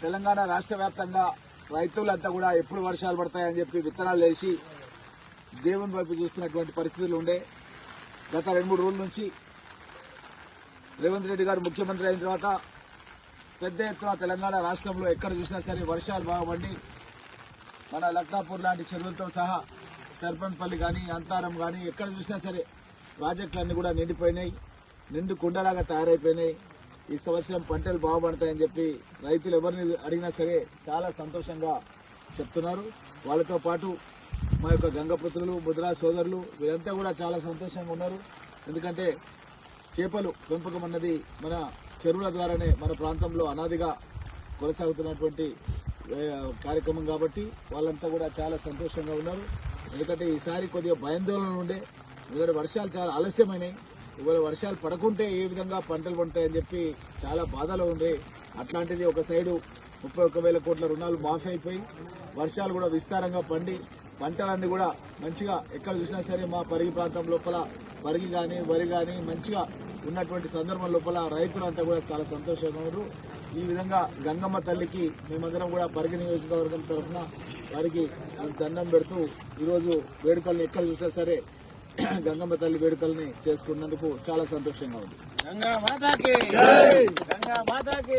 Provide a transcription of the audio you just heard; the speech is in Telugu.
తెలంగాణ రాష్ట్ర వ్యాప్తంగా రైతులంతా కూడా ఎప్పుడు వర్షాలు పడతాయని చెప్పి విత్తనాలు వేసి దేవుని వైపు చూస్తున్నటువంటి పరిస్థితులు ఉండే. గత రెండు మూడు రోజుల నుంచి రేవంత్ రెడ్డి గారు ముఖ్యమంత్రి అయిన తర్వాత పెద్ద ఎత్తున తెలంగాణ రాష్ట్రంలో ఎక్కడ చూసినా సరే వర్షాలు బాగుపడి మన లక్నాపూర్ లాంటి చెరువులతో సహా సర్పంపల్లి కానీ అంతారం కానీ ఎక్కడ చూసినా సరే ప్రాజెక్టులన్నీ కూడా నిండిపోయినాయి. నిండు కుండలాగా తయారైపోయినాయి. ఈ సంవత్సరం పంటలు బాగుపడతాయని చెప్పి రైతులు ఎవరిని అడిగినా సరే చాలా సంతోషంగా చెప్తున్నారు. వాళ్ళతో పాటు మా యొక్క గంగపుత్రులు ముద్రా సోదరులు వీరంతా కూడా చాలా సంతోషంగా ఉన్నారు. ఎందుకంటే చేపలు పెంపకం అన్నది మన చెరువుల ద్వారానే మన ప్రాంతంలో అనాదిగా కొనసాగుతున్నటువంటి కార్యక్రమం కాబట్టి వాళ్ళంతా కూడా చాలా సంతోషంగా ఉన్నారు. ఎందుకంటే ఈసారి కొద్దిగా భయాందోళన ఉండే ఎందుకంటే వర్షాలు చాలా ఆలస్యమైనాయి. ఇవాళ వర్షాలు పడకుంటే ఏ విధంగా పంటలు పండుతాయని చెప్పి చాలా బాధలో ఉండే. అట్లాంటిది ఒక సైడు ముప్పై ఒక్క వేల కోట్ల రుణాలు మాఫీ అయిపోయి వర్షాలు కూడా విస్తారంగా పండి పంటలన్నీ కూడా మంచిగా ఎక్కడ చూసినా సరే మా పరిగి ప్రాంతం లోపల పరిగి కానీ వరి కానీ మంచిగా ఉన్నటువంటి సందర్భం లోపల రైతులంతా కూడా చాలా సంతోషంగా ఉన్నారు. ఈ విధంగా గంగమ్మ తల్లికి మేమందరం కూడా పరిగి నియోజకవర్గం తరఫున వారికి దండం పెడుతూ ఈరోజు వేడుకలను ఎక్కడ చూసినా సరే గంగమ్మ తల్లి వేడుకల్ని చేసుకున్నందుకు చాలా సంతోషంగా ఉంది. గంగా మాతాకి. గంగా మాతాకి.